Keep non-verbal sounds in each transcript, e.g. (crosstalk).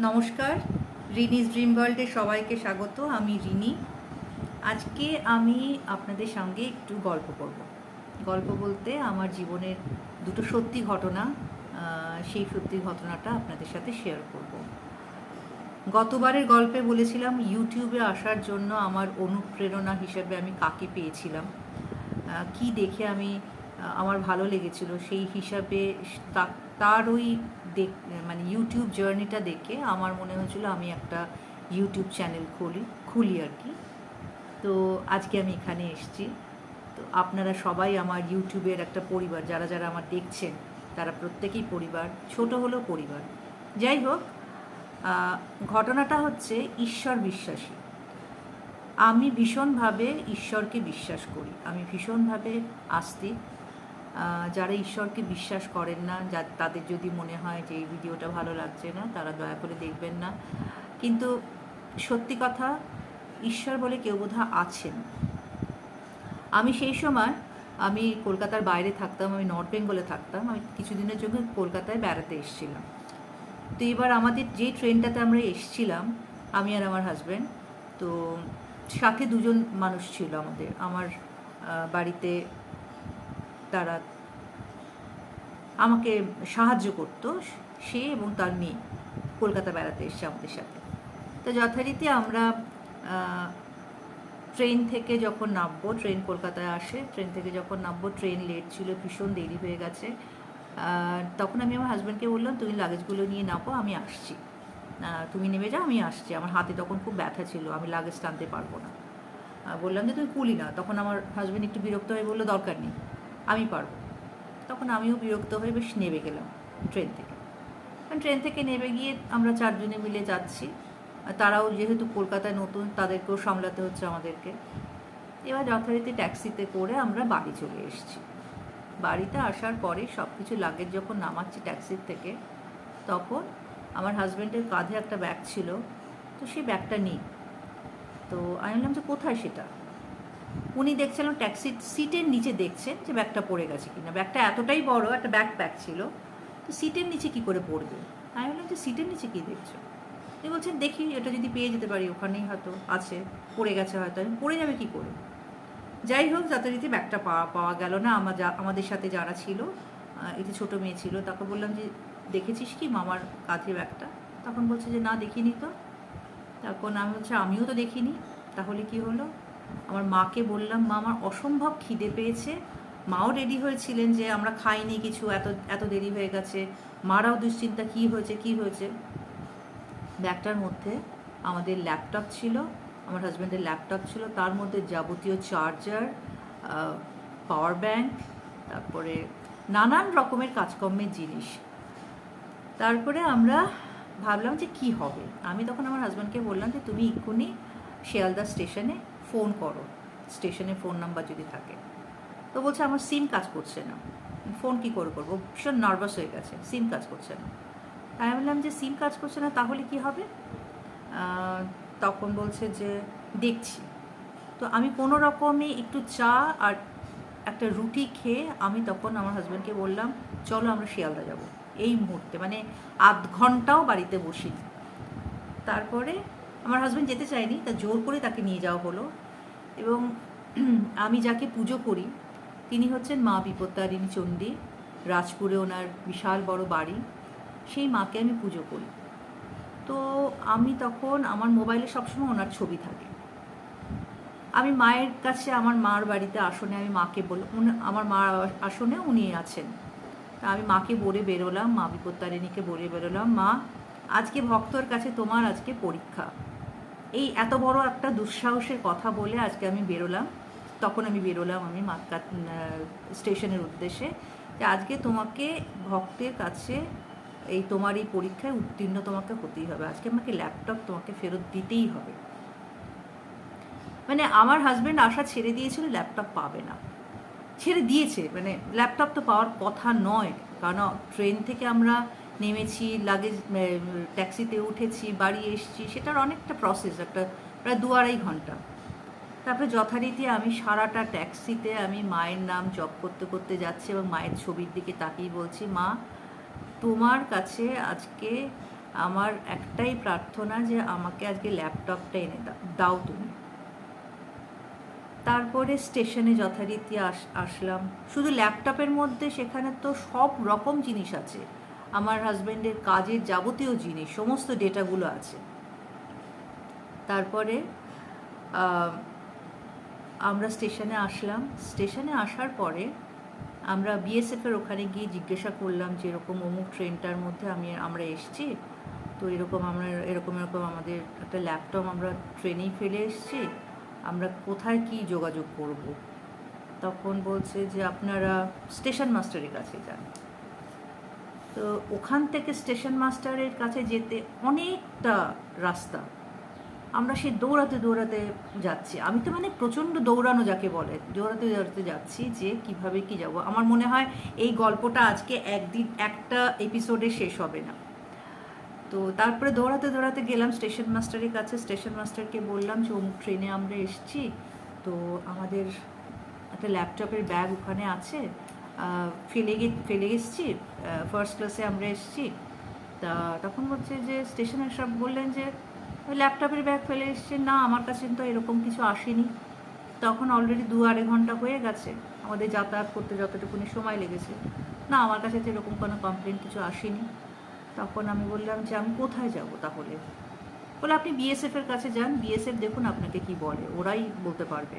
নমস্কার। রিনিস ড্রিম ওয়ার্ল্ডে সবাইকে স্বাগত, আমি রিনি। আজকে আমি আপনাদের সঙ্গে একটু গল্প করব। গল্প বলতে আমার জীবনের দুটো সত্যি ঘটনা সেই সত্যি ঘটনাটা আপনাদের সাথে শেয়ার করব। গতবারের গল্পে বলেছিলাম ইউটিউবে আসার জন্য আমার অনুপ্রেরণা হিসেবে আমি কাকে পেয়েছিলাম? কি দেখে আমি আমার ভালো লেগেছিল? সেই হিসাবে তার ওই দেখ মানে ইউটিউব জার্নিটা দেখে আমার মনে হয়েছিল আমি একটা ইউটিউব চ্যানেল খুলি খুলি আর কি। তো আজকে আমি এখানে এসেছি। তো আপনারা সবাই আমার ইউটিউবের একটা পরিবার, যারা যারা আমার দেখছেন, তারা প্রত্যেকেই পরিবার, ছোট হলেও পরিবার। যাই হোক ঘটনাটা হচ্ছে ঈশ্বর বিশ্বাসী। আমি ভীষণভাবে ঈশ্বরকে বিশ্বাস করি। আমি ভীষণভাবে আস্তিক। যারা ঈশ্বরকে বিশ্বাস করেন না, যা তাদের যদি মনে হয় যে এই ভিডিওটা ভালো লাগছে না, তারা দয়া করে দেখবেন না। কিন্তু সত্যি কথা, ঈশ্বর বলে কেউ বোধহয় আছেন। আমি সেই সময়, আমি কলকাতার বাইরে থাকতাম, আমি নর্থ বেঙ্গলে থাকতাম, আমি কিছুদিনের জন্য কলকাতায় বেড়াতে এসেছিলাম। তো এবার আমাদের যে ট্রেনটাতে আমরা এসেছিলাম, আমি আর আমার হাজব্যান্ড তো সাথে দুজন মানুষ ছিল আমাদের। আমার বাড়িতে তারা আমাকে সাহায্য করতো সে এবং তার মেয়ে কলকাতা বেড়াতে এসছে আমাদের সাথে। তো যথারীতি আমরা ট্রেন থেকে যখন নামবো, ট্রেন কলকাতায় আসে, ট্রেন থেকে যখন নামবো, ট্রেন লেট ছিল, ভীষণ দেরি হয়ে গেছে তখন আমি আমার হাজব্যান্ডকে বললাম, তুমি লাগেজগুলো নিয়ে নামো, আমি আসছি। তুমি নেমে যাও, আমি আসছি। আমার হাতে তখন খুব ব্যথা ছিল, আমি লাগেজ টানতে পারব না। বললাম যে, তুমি কুলি না। তখন আমার হাজব্যান্ড একটু বিরক্ত হয়ে বলল, দরকার নেই। আমি পারব। তখন আমিও বিরক্ত হয়ে বেশ নেমে গেলাম ট্রেন থেকে। কারণ ট্রেন থেকে নেমে গিয়ে আমরা চারজনে মিলে যাচ্ছি। তারাও যেহেতু কলকাতায় নতুন, তাদেরকেও সামলাতে হচ্ছে আমাদেরকে। এবার যথারীতি ট্যাক্সিতে করে আমরা বাড়ি চলে এসেছি। বাড়িতে আসার পরে সব কিছু লাগেজ যখন নামাচ্ছি ট্যাক্সির থেকে, তখন আমার হাজব্যান্ডের কাঁধে একটা ব্যাগ ছিল। তো সেই ব্যাগটা নেই। তো আমি বললাম যে কোথায় সেটা? উনি দেখছিলাম ট্যাক্সি সিটের নিচে দেখছেন যে ব্যাগটা পড়ে গেছে কিনা। ব্যাগটা এতটাই বড়, একটা ব্যাগ প্যাক ছিল, তো সিটের নিচে কি করে পড়বে? আমি বললাম যে সিটের নিচে কি দেখছ? উনি বলছেন, দেখি, এটা যদি পেয়ে যেতে পারি, ওখানেই হয়তো আছে, পড়ে গেছে হয়তো। আমি পড়ে যাবে কি করে? যাই হোক, যথারীতি ব্যাগটা পাওয়া পাওয়া গেল না। আমার যা- আমাদের সাথে যারা ছিল একটি ছোটো মেয়ে ছিল, তাকে বললাম যে, দেখেছিস কি মামার কাঁধে ব্যাগটা? তখন বলছে যে, না, দেখিনি তো। তখন আমি হচ্ছে আমিও তো দেখিনি। তাহলে কি হলো? আমার মাকে বললাম, মা, আমার অসম্ভব খিদে পেয়েছে। মাও রেডি হয়েছিলেন যে আমরা খাইনি কিছু, এত এত দেরি হয়ে গেছে। মারাও দুশ্চিন্তা, কি হয়েছে কি হয়েছে? ব্যাগটার মধ্যে আমাদের ল্যাপটপ ছিল, আমার হাজব্যান্ডের ল্যাপটপ ছিল, তার মধ্যে যাবতীয় চার্জার পাওয়ার ব্যাংক তারপরে নানান রকমের কাজকর্মের জিনিস। তারপরে আমরা ভাবলাম যে কি হবে? আমি তখন আমার হাজব্যান্ডকে বললাম যে, তুমি এক্ষুনি শিয়ালদা স্টেশনে ফোন করো, স্টেশনে ফোন নাম্বার যদি থাকে। তো বলছে, আমার সিম কাজ করছে না। ফোন কি করে করব? ভীষণ নার্ভাস হয়ে গেছে সিম কাজ করছে না। আমি বললাম যে সিম কাজ করছে না, তাহলে কি হবে? তখন বলছে যে, দেখছি। তো আমি কোনো রকমে একটু চা আর একটা রুটি খেয়ে আমি তখন আমার হাজব্যান্ডকে বললাম, চলো আমরা শিয়ালদা যাব। এই মুহূর্তে মানে আধ ঘন্টাও বাড়িতে বসি তারপরে আমার হাজব্যান্ড যেতে চায়নি, তা জোর করে তাকে নিয়ে যাওয়া হলো। এবং (clears throat) আমি যাকে পুজো করি, তিনি হচ্ছেন মা বিপত্তারিণী চণ্ডী, রাজপুরে ওনার বিশাল বড় বাড়ি, সেই মাকে আমি পুজো করি। তো আমি তখন, আমার মোবাইলে সবসময় ওনার ছবি থাকে। আমি মায়ের কাছে আমার মার বাড়িতে আসনে আমি মাকে বল আমার মা আসনে উনি আছেন। তা আমি মাকে বলে বেরোলাম, মা বিপত্তারিণীকে বলে বেরোলাম, মা, আজকে ভক্তর কাছে তোমার আজকে পরীক্ষা। এই এত বড় একটা দুঃসাহসের কথা বলে আজকে আমি বেরোলাম। তখন আমি বেরোলাম আমি মা কা- আহ, স্টেশনের উদ্দেশ্যে। যে আজকে তোমাকে ভক্তের কাছে এই তোমার এই পরীক্ষায় উত্তীর্ণ তোমাকে হতেই হবে। আজকে আমাকে ল্যাপটপ তোমাকে ফেরত দিতেই হবে। মানে আমার হাজব্যান্ড আশা ছেড়ে দিয়েছিল ল্যাপটপ পাবে না। ছেড়ে দিয়েছে। মানে ল্যাপটপ তো পাওয়ার কথা নয়। কারণ ট্রেন থেকে আমরা নেমেছি লাগেজ ট্যাক্সিতে উঠেছি, বাড়ি এসেছি, সেটার অনেকটা প্রসেস একটা প্রায় দু আড়াই ঘণ্টা। তারপরে যথারীতি আমি সারাটা ট্যাক্সিতে আমি মায়ের নাম জপ করতে করতে যাচ্ছি এবং মায়ের ছবির দিকে তাকিয়ে বলছি, মা, তোমার কাছে আজকে আমার একটাই প্রার্থনা যে আমাকে আজকে ল্যাপটপটা এনে দাও তুমি। তারপরে স্টেশনে যথারীতি আস, আসলাম। শুধু ল্যাপটপের মধ্যে সেখানে তো সব রকম জিনিস আছে। আমার হাজব্যান্ডের কাজের যাবতীয় জিনিস, সমস্ত ডেটাগুলো আছে। তারপরে আমরা স্টেশনে আসলাম। স্টেশনে আসার পরে আমরা বিএসএফের ওখানে গিয়ে জিজ্ঞাসা করলাম যে এরকম অমুক ট্রেনটার মধ্যে আমি, আমরা এসেছি। তো এরকম আমরা, এরকম এরকম আমাদের একটা ল্যাপটপ আমরা ট্রেনেই ফেলে এসেছি। আমরা কোথায় কি যোগাযোগ করব? তখন বলছে যে আপনারা স্টেশন মাস্টারের কাছে যান। তো ওখান থেকে স্টেশন মাস্টারের কাছে যেতে অনেকটা রাস্তা। আমরা সে দৌড়াতে দৌড়াতে যাচ্ছি। আমি তো মানে প্রচণ্ড দৌড়ানো যাকে বলে, দৌড়াতে দৌড়াতে যাচ্ছি যে কীভাবে কি যাব। আমার মনে হয় এই গল্পটা আজকে একদিন একটা এপিসোডে শেষ হবে না। তো তারপরে দৌড়াতে দৌড়াতে গেলাম স্টেশন মাস্টারের কাছে। স্টেশন মাস্টারকে বললাম যে, অমুক ট্রেনে আমরা এসেছি। তো আমাদের একটা ল্যাপটপের ব্যাগ ওখানে আছে। ফেলে গে ফেলে এসেছি ফার্স্ট ক্লাসে আমরা এসেছি। তা তখন বলছে যে স্টেশনের সব বললেন যে ল্যাপটপের ব্যাগ ফেলে এসছে। না, আমার কাছে তো এরকম কিছু আসেনি। তখন অলরেডি দু আড়াই ঘণ্টা হয়ে গেছে আমাদের যাতায়াত করতে যতটুকুনি সময় লেগেছে। না, আমার কাছে তো এরকম কোনো কমপ্লেন কিছু আসেনি। তখন আমি বললাম যে, আমি কোথায় যাব তাহলে? বলে, আপনি বিএসএফ এর কাছে যান। বিএসএফ দেখুন আপনাকে কি বলে। ওরাই বলতে পারবে।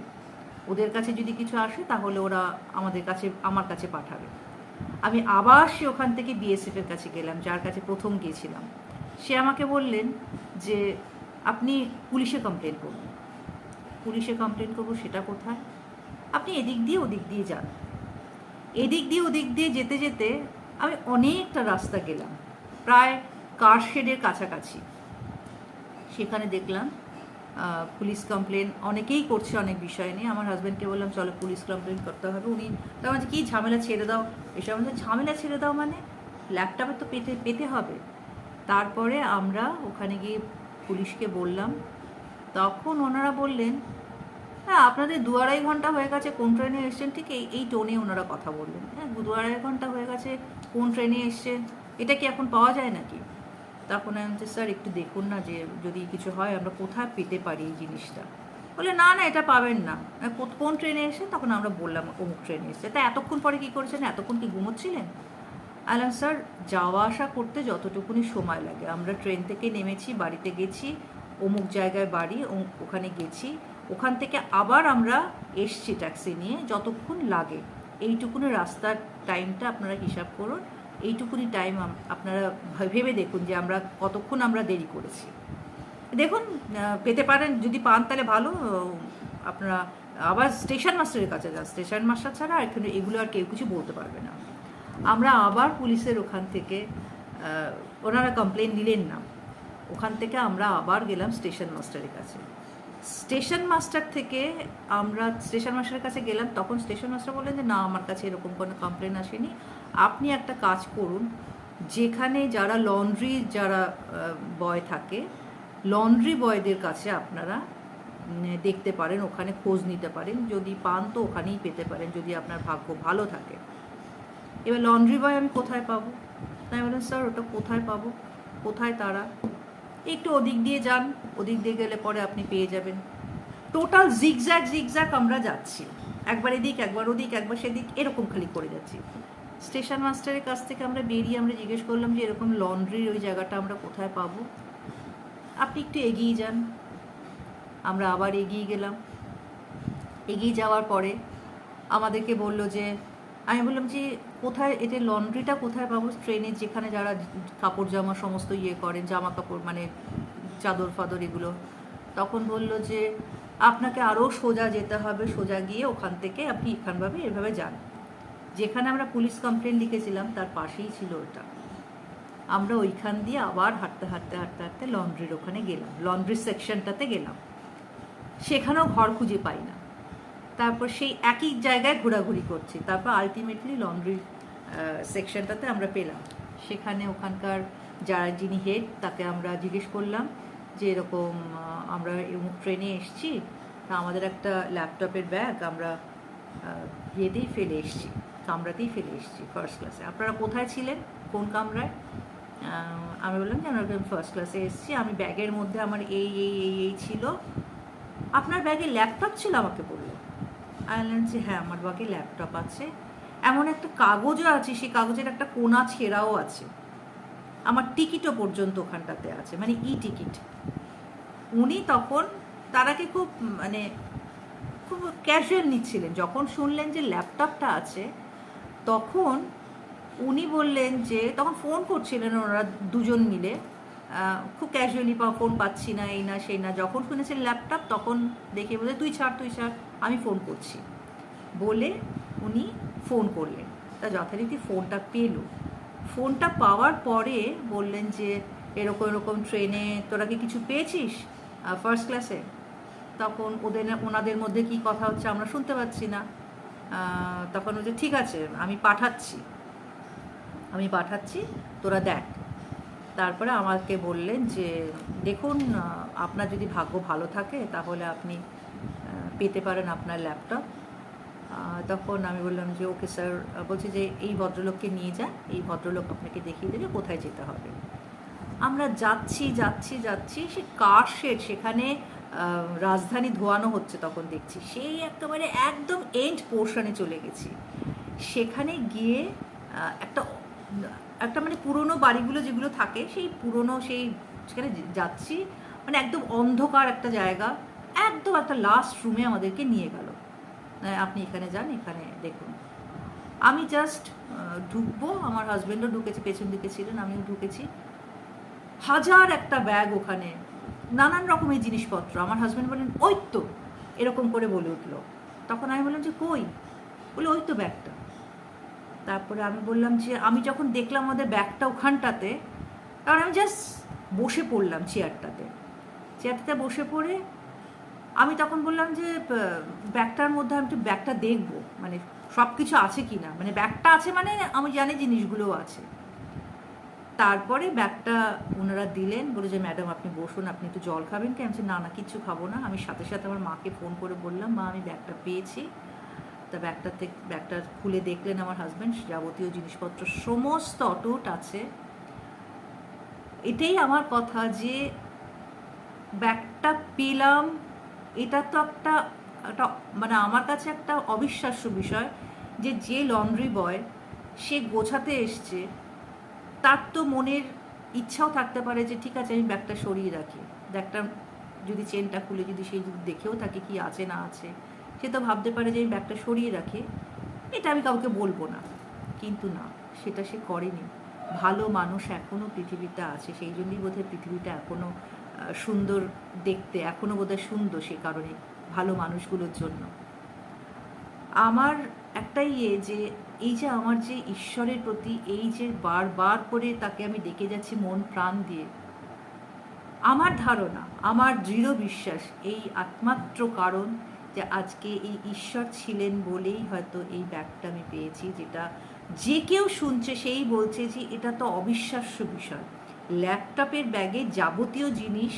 ওদের কাছে যদি কিছু আসে, তাহলে ওরা আমাদের কাছে, আমার কাছে পাঠাবে। আমি আবার সে ওখান থেকে বিএসএফ এর কাছে গেলাম, যার কাছে প্রথম গিয়েছিলাম। সে আমাকে বললেন যে, আপনি পুলিশে কমপ্লেন করুন। পুলিশে কমপ্লেন করব, সেটা কোথায়? আপনি এদিক দিয়ে ওদিক দিয়ে যান। এদিক দিয়ে ওদিক দিয়ে যেতে যেতে আমি অনেকটা রাস্তা গেলাম, প্রায় কার শেডের কাছাকাছি। সেখানে দেখলাম পুলিশ কমপ্লেন অনেকেই করছে অনেক বিষয় নিয়ে। আমার হাজব্যান্ডকে বললাম, চলো পুলিশ কমপ্লেন করতে হবে। উনি তার মানে কি ঝামেলা ছেড়ে দাও? এসব বলছে, ঝামেলা ছেড়ে দাও মানে ল্যাপটপে তো পেতে পেতে হবে। তারপরে আমরা ওখানে গিয়ে পুলিশকে বললাম। তখন ওনারা বললেন হ্যাঁ আপনাদের দু আড়াই ঘণ্টা হয়ে গেছে কোন ট্রেনে এসছেন? ঠিক এই এই টোনে ওনারা কথা বললেন। হ্যাঁ দু আড়াই ঘণ্টা হয়ে গেছে কোন ট্রেনে এসছেন? এটা কি এখন পাওয়া যায় নাকি? তখন আমি বলছি, স্যার, একটু দেখুন না যে যদি কিছু হয়, আমরা কোথায় পেতে পারি এই জিনিসটা? বলে, না না, এটা পাবেন না। কোন ট্রেনে এসে? তখন আমরা বললাম, অমুক ট্রেনে এসছে। তা এতক্ষণ পরে কী করেছেন? এতক্ষণ কি ঘুমোচ্ছিলেন? আলাম স্যার, যাওয়া আসা করতে যতটুকুনি সময় লাগে। আমরা ট্রেন থেকে নেমেছি, বাড়িতে গেছি, অমুক জায়গায় বাড়ি ওখানে গেছি। ওখান থেকে আবার আমরা এসছি ট্যাক্সি নিয়ে, যতক্ষণ লাগে। এইটুকুনি রাস্তার টাইমটা আপনারা হিসাব করুন। এইটুকুনি টাইম আপনারা ভেবে দেখুন যে আমরা কতক্ষণ আমরা দেরি করেছি। দেখুন পেতে পারেন, যদি পান তাহলে ভালো। আপনারা আবার স্টেশন মাস্টারের কাছে যান। স্টেশন মাস্টার ছাড়া আর এখানে এগুলো আর কেউ কিছু বলতে পারবে না। আমরা আবার পুলিশের ওখান থেকে ওনারা কমপ্লেন নিলেন না। ওখান থেকে আমরা আবার গেলাম স্টেশন মাস্টারের কাছে। স্টেশন মাস্টার থেকে আমরা স্টেশন মাস্টারের কাছে গেলাম, তখন স্টেশন মাস্টার বললেন যে, না, আমার কাছে এরকম কোনো কমপ্লেন আসেনি। আপনি একটা কাজ করুন, যেখানে যারা লন্ড্রি যারা বয় থাকে লন্ড্রি বয়দের কাছে আপনারা দেখতে পারেন, ওখানে খোঁজ নিতে পারেন। যদি পান তো ওখানেই পেতে পারেন, যদি আপনার ভাগ্য ভালো থাকে। এবার লন্ড্রি বয় আমি কোথায় পাবো? তাই বললাম, স্যার, ওটা কোথায় পাবো? কোথায় তারা? একটু ওদিক দিয়ে যান, ওদিক দিয়ে গেলে পরে আপনি পেয়ে যাবেন। টোটাল জিগজ্যাগ জিগজ্যাগ আমরা যাচ্ছি। একবার এদিক, একবার ওদিক, একবার সেদিক, এরকম খালি করে যাচ্ছি। স্টেশন মাস্টারের কাছ থেকে আমরা বেরিয়ে আমরা জিজ্ঞেস করলাম যে এরকম লন্ড্রির ওই জায়গাটা আমরা কোথায় পাবো। আপনি একটু এগিয়ে যান। আমরা আবার এগিয়ে গেলাম। এগিয়ে যাওয়ার পরে আমাদেরকে বলল যে, আমি বললাম যে, কোথায় এটা লন্ড্রিটা কোথায় পাবো? ট্রেনে যেখানে যারা কাপড় জামা সমস্ত ইয়ে করেন, জামা কাপড় মানে চাদর ফাদর এগুলো। তখন বলল যে, আপনাকে আরও সোজা যেতে হবে। সোজা গিয়ে ওখান থেকে আপনি এখানভাবে এভাবে যান। যেখানে আমরা পুলিশ কমপ্লেন লিখেছিলাম, তার পাশেই ছিল ওটা। আমরা ওইখান দিয়ে আবার হাঁটতে হাঁটতে হাঁটতে হাঁটতে লন্ড্রির ওখানে গেলাম লন্ড্রি সেকশনটাতে গেলাম। সেখানেও ঘর খুঁজে পাই না। তারপর সেই একই জায়গায় ঘোরাঘুরি করছি। তারপর আলটিমেটলি লন্ড্রি সেকশনটাতে আমরা পেলাম। সেখানে ওখানকার যারা, যিনি হেড তাকে আমরা জিজ্ঞেস করলাম যে এরকম আমরা ট্রেনে এসছি, তা আমাদের একটা ল্যাপটপের ব্যাগ আমরা ইয়েতেই ফেলে এসছি। কামরাতেই ফেলে এসেছি ফার্স্ট ক্লাসে আপনারা কোথায় ছিলেন? কোন কামরায়? আমি বললাম যে, আমরা ফার্স্ট ক্লাসে এসেছি। আমি ব্যাগের মধ্যে আমার এই এই এই এই ছিল। আপনার ব্যাগে ল্যাপটপ ছিল? আমাকে বলল। আমি বললাম যে হ্যাঁ আমার ব্যাগে ল্যাপটপ আছে। এমন একটা কাগজও আছে, সেই কাগজের একটা কোনা ছেঁড়াও আছে। আমার টিকিটও পর্যন্ত ওখানটাতে আছে মানে ই টিকিট উনি তখন তারাকে খুব মানে খুব ক্যাজুয়াল নিচ্ছিলেন। যখন শুনলেন যে ল্যাপটপটা আছে তখন উনি বললেন যে, তখন ফোন করছিলেন ওনারা দুজন মিলে। খুব ক্যাজুয়ালি ফোন পাচ্ছি না, এই না, সেই না। যখন শুনেছেন ল্যাপটপ তখন দেখে বলে, তুই ছাড় তুই ছাড়, আমি ফোন করছি। বলে উনি ফোন করলেন। তা যথারীতি ফোনটা পেল। ফোনটা পাওয়ার পরে বললেন যে, এরকম এরকম ট্রেনে তোরা কি কিছু পেয়েছিস ফার্স্ট ক্লাসে তখন ওদের, ওনাদের মধ্যে কি কথা হচ্ছে আমরা শুনতে পাচ্ছি না। তখন ওই যে ঠিক আছে, আমি পাঠাচ্ছি। আমি পাঠাচ্ছি, তোরা দেখ। তারপরে আমাকে বললেন যে, দেখুন আপনার যদি ভাগ্য ভালো থাকে, তাহলে আপনি পেতে পারেন আপনার ল্যাপটপ। তখন আমি বললাম যে, ওকে স্যার, বলছি যে, এই ভদ্রলোককে নিয়ে যান এই ভদ্রলোক আপনাকে দেখিয়ে দেবে কোথায় যেতে হবে। আমরা যাচ্ছি যাচ্ছি যাচ্ছি, সে কার শেড সেখানে রাজধানী ধোয়ানো হচ্ছে তখন দেখছি। সেই একেবারে একদম এন্ড পোর্শনে চলে গেছি। সেখানে গিয়ে একটা একটা মানে পুরনো বাড়িগুলো যেগুলো থাকে, সেই পুরনো সেই সেখানে যাচ্ছি মানে একদম অন্ধকার একটা জায়গা, একদম একটা লাস্ট রুমে আমাদেরকে নিয়ে গেল। আপনি এখানে যান, এখানে দেখুন। আমি জাস্ট ঢুকবো, আমার হাজব্যান্ডও ঢুকেছে, পেছন দিকে ছিলেন, আমিও ঢুকেছি। হাজার একটা ব্যাগ ওখানে নানান রকমের জিনিসপত্র। আমার হাজব্যান্ড বলেন ওই তো। এরকম করে বলে উঠল। তখন আমি বললাম যে, কই? বলে, ওই তো ব্যাগটা। তারপরে আমি বললাম যে, আমি যখন দেখলাম আমাদের ব্যাগটা ওখানটাতে কারণ আমি জাস্ট বসে পড়লাম চেয়ারটাতে চেয়ারটাতে বসে পড়ে আমি তখন বললাম যে ব্যাগটার মধ্যে আমি একটু ব্যাগটা দেখব। মানে সব কিছু আছে কি না মানে ব্যাগটা আছে মানে আমি জানি জিনিসগুলোও আছে। তারপরে ব্যাগটা ওনারা দিলেন, বলে যে, ম্যাডাম, আপনি বসুন, আপনি একটু জল খাবেন। কি আমি না না কিচ্ছু খাব না। আমি সাথে সাথে আমার মাকে ফোন করে বললাম, মা, আমি ব্যাগটা পেয়েছি। তা ব্যাগটা ব্যাগটা খুলে দেখলেন আমার হাজব্যান্ড যাবতীয় জিনিসপত্র, সমস্ত অটুট আছে। এটাই আমার কথা যে, ব্যাগটা পেলাম, এটা তো একটা একটা মানে আমার কাছে একটা অবিশ্বাস্য বিষয় যে যে লন্ড্রি বয়, সে গোছাতে এসছে তার তো মনের ইচ্ছাও থাকতে পারে যে, ঠিক আছে, আমি ব্যাগটা সরিয়ে রাখি। ব্যাগটা যদি চেনটা খুলে যদি সেই যদি দেখেও থাকে কি আছে না আছে, সে তো ভাবতে পারে যে, আমি ব্যাগটা সরিয়ে রাখি। এটা আমি কাউকে বলব না। কিন্তু না, সেটা সে করেনি। ভালো মানুষ এখনও পৃথিবীতে আছে। সেই জন্যই বোধহয় পৃথিবীটা এখনও সুন্দর দেখতে এখনও বোধহয় সুন্দর সে কারণে ভালো মানুষগুলোর জন্য। আমার একটাই ইয়ে যে, এই যে আমার যে ঈশ্বরের প্রতি এই যে বারবার করে তাকে আমি ডেকে যাচ্ছি মন প্রাণ দিয়ে, আমার ধারণা, আমার দৃঢ় বিশ্বাস, এই একমাত্র কারণ যে আজকে এই ঈশ্বর ছিলেন বলেই হয়তো এই ব্যাগটা আমি পেয়েছি, যেটা যে কেউ শুনছে সেই বলছে যে এটা তো অবিশ্বাস্য বিষয়। ল্যাপটপের ব্যাগে যাবতীয় জিনিস,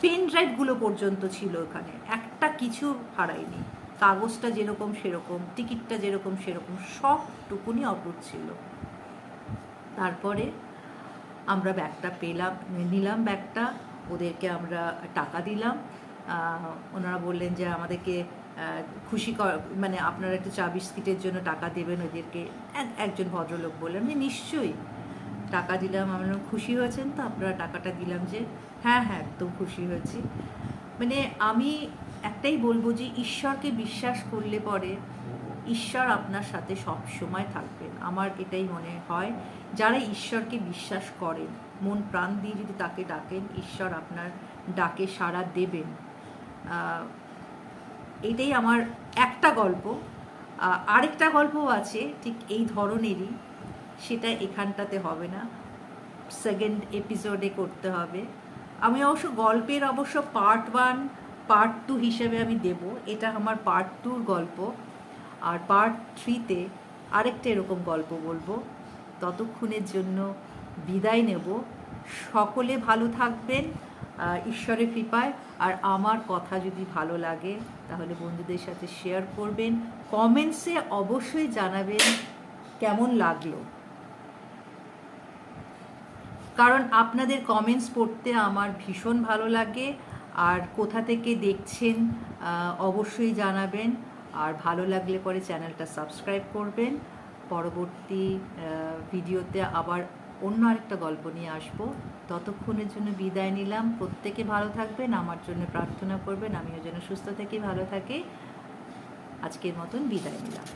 পেন ড্রাইভগুলো পর্যন্ত ছিল ওখানে, একটা কিছু হারায়নি। কাগজটা যেরকম সেরকম, টিকিটটা যেরকম সেরকম, সবটুকুনি অটুট ছিল। তারপরে আমরা ব্যাগটা পেলাম, নিলাম ব্যাগটা ওদেরকে আমরা টাকা দিলাম। ওনারা বললেন যে আমাদেরকে খুশি কর মানে আপনারা একটু চা বিস্কিটের জন্য টাকা দেবেন ওদেরকে। এক- একজন ভদ্রলোক বললেন যে নিশ্চয়ই টাকা দিলাম। আমরা খুশি হয়েছেন তো? আপনারা টাকাটা দিলাম যে হ্যাঁ হ্যাঁ একদম খুশি হয়েছি। মানে আমি একটাই বলব যে ঈশ্বরকে বিশ্বাস করলে পরে ঈশ্বর আপনার সাথে সব সময় থাকবেন। আমার এটাই মনে হয়, যারা ঈশ্বরকে বিশ্বাস করেন মন প্রাণ দিয়ে যদি তাকে ডাকেন, ঈশ্বর আপনার ডাকে সাড়া দেবেন। এটাই আমার একটা গল্প। আরেকটা গল্পও আছে, ঠিক এই ধরনেরই, সেটা এখানটাতে হবে না। সেকেন্ড এপিসোডে করতে হবে। আমি অবশ্য গল্পের অবশ্য পার্ট ওয়ান পার্ট টু হিসেবে আমি দেব। এটা আমার পার্ট টুর গল্প। আর পার্ট থ্রিতে আরেকটা এরকম গল্প বলব। ততক্ষণের জন্য বিদায় নেব। সকলে ভালো থাকবেন ঈশ্বরের কৃপায়। আর আমার কথা যদি ভালো লাগে, তাহলে বন্ধুদের সাথে শেয়ার করবেন। কমেন্টসে অবশ্যই জানাবেন কেমন লাগল। কারণ আপনাদের কমেন্টস পড়তে আমার ভীষণ ভালো লাগে। আর কোথা থেকে দেখছেন অবশ্যই জানাবেন। আর ভালো লাগলে পরে চ্যানেলটা সাবস্ক্রাইব করবেন। পরবর্তী ভিডিওতে আবার অন্য আরেকটা গল্প নিয়ে আসব। ততক্ষণের জন্য বিদায় নিলাম। প্রত্যেকে ভালো থাকবেন। আমার জন্য প্রার্থনা করবেন। আমিও যেন সুস্থ থেকে, ভালো থাকি। আজকের মতন বিদায় নিলাম।